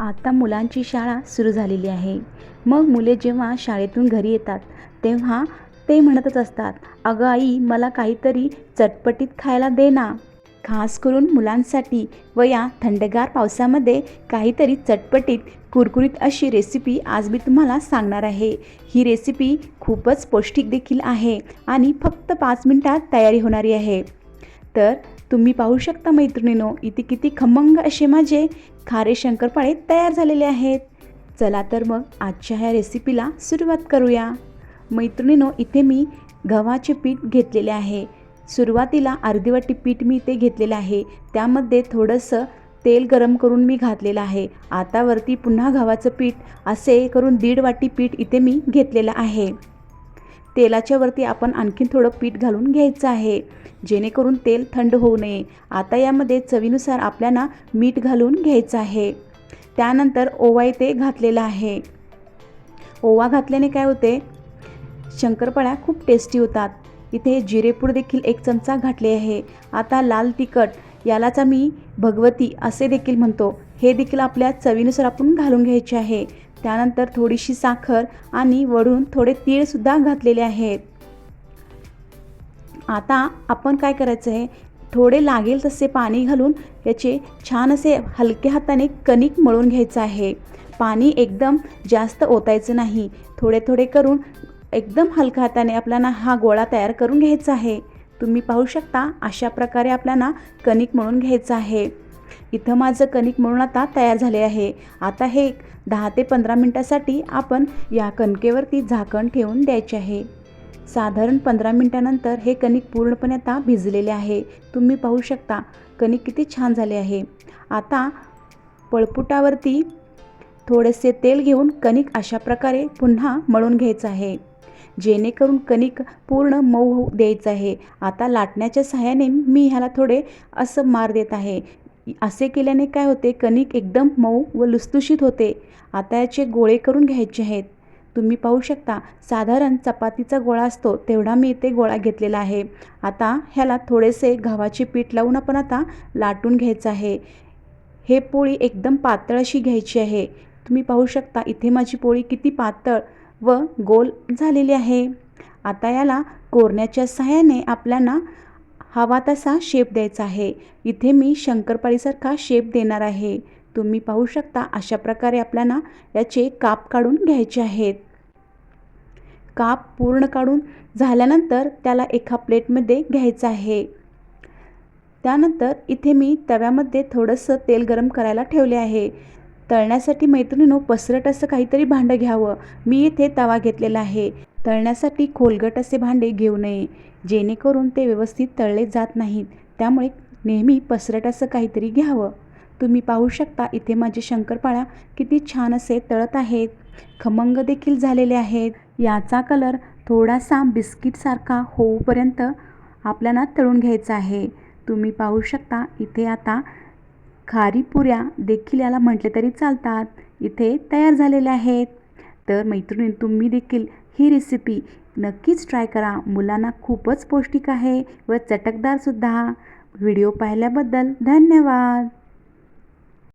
आता मुलांची शाळा सुरू झालेली आहे. मग मुले जेव्हा शाळेतून घरी येतात तेव्हा ते म्हणतच असतात अगं आई मला काहीतरी चटपटीत खायला दे ना. खास करून मुलांसाठी व या थंडगार पावसामध्ये काहीतरी चटपटीत कुरकुरीत अशी रेसिपी आज मी तुम्हाला सांगणार आहे. ही रेसिपी खूपच पौष्टिक देखील आहे आणि फक्त पाच मिनटात तयारी होणारी आहे. तर तुम्ही पाहू शकता मैत्रिणीनो इथे किती खमंग असे माझे खारे शंकरपाळे तयार झालेले आहेत. चला तर मग आजच्या ह्या रेसिपीला सुरुवात करूया. मैत्रिणीनो इथे मी गव्हाचे पीठ घेतलेले आहे. सुरुवातीला अर्धी वाटी पीठ मी इथे घेतलेलं आहे. त्यामध्ये थोडंसं तेल गरम करून मी घातलेलं आहे. आतावरती पुन्हा गव्हाचं पीठ असे करून दीड वाटी पीठ इथे मी घेतलेलं आहे. तेलाच्या वरती आपण आणखीन थोडं पीठ घालून घ्यायचं आहे. जेणेकरून तेल थंड होऊ नये. आता यामध्ये चवीनुसार आपल्याला मीठ घालून घ्यायचं आहे. त्यानंतर ओवा इथे घातलेला आहे. ओवा घातल्याने काय होते? शंकरपाळ्या खूप टेस्टी होतात. इथे जिरेपूड देखील एक चमचा घातले आहे. आता लाल तिखट यालाच आम्ही भगवती असे देखील म्हणतो. हे देखील आपल्या चवीनुसार आपण घालून घ्यायचे आहे. त्यानंतर थोडीशी साखर आणि वरून थोडे तीळसुद्धा घातलेले आहेत. आता आपण काय करायचं आहे? थोडे लागेल तसे पाणी घालून याचे छान असे हलक्या हाताने कणिक मळून घ्यायचं आहे. पाणी एकदम जास्त ओतायचं नाही. थोडे थोडे करून एकदम हलक्या हाताने आपल्याला हा गोळा तयार करून घ्यायचा आहे. तुम्ही पाहू शकता अशा प्रकारे आपल्याला कणिक मळून घ्यायचं आहे. इथं माझं कणिक म्हणून आता तयार झाले आहे. आता हे दहा ते पंधरा मिनटासाठी आपण या कणकेवरती झाकण ठेवून द्यायचे आहे. साधारण पंधरा मिनटानंतर हे कणिक पूर्णपणे आता भिजलेले आहे. तुम्ही पाहू शकता कणिक किती छान झाले आहे. आता पळपुटावरती थोडेसे तेल घेऊन कणिक अशा प्रकारे पुन्हा मळून घ्यायचं आहे. जेणेकरून कणिक पूर्ण मऊ होऊ द्यायचं आहे. आता लाटण्याच्या सहाय्याने मी ह्याला थोडे असं मार देत आहे. असे केल्याने काय होते? कणिक एकदम मऊ व लुसलुशीत होते. आता याचे गोळे करून घ्यायचे आहेत. तुम्ही पाहू शकता साधारण चपातीचा गोळा असतो तेवढा मी इथे गोळा घेतलेला आहे. आता ह्याला थोडेसे गव्हाचे पीठ लावून आपण आता लाटून घ्यायचं आहे. हे पोळी एकदम पातळ अशी घ्यायची आहे. तुम्ही पाहू शकता इथे माझी पोळी किती पातळ व गोल झालेली आहे. आता याला कोरण्याच्या सहाय्याने आपल्याला हवा तसा शेप द्यायचा आहे. इथे मी शंकरपाळीसारखा शेप देणार आहे. तुम्ही पाहू शकता अशा प्रकारे आपल्याला याचे काप काढून घ्यायचे आहेत. काप पूर्ण काढून झाल्यानंतर त्याला एका प्लेटमध्ये घ्यायचं आहे. त्यानंतर इथे मी तव्यामध्ये थोडंसं तेल गरम करायला ठेवले आहे. तळण्यासाठी मैत्रिणीनो पसरट असं काहीतरी भांडं घ्यावं. मी इथे तवा घेतलेला आहे. तळण्यासाठी खोलगट असे भांडे घेऊ नये जेणेकरून ते व्यवस्थित तळले जात नाहीत. त्यामुळे नेहमी पसरट असं काहीतरी घ्यावं. तुम्ही पाहू शकता इथे माझे शंकरपाळ्या किती छान असे तळत आहेत. खमंग देखील झालेले आहेत. याचा कलर थोडासा बिस्किटसारखा होऊपर्यंत आपल्याला तळून घ्यायचा आहे. तुम्ही पाहू शकता इथे आता खारी पुऱ्या देखील याला म्हटले तरी चालतात. इथे तयार झालेल्या आहेत. तर मैत्रिणी तुम्ही देखील ही रेसिपी नक्कीच ट्राय करा. मुलांना खूपच पौष्टिक आहे व चटकदारसुद्धा व्हिडिओ पाहिल्याबद्दल धन्यवाद.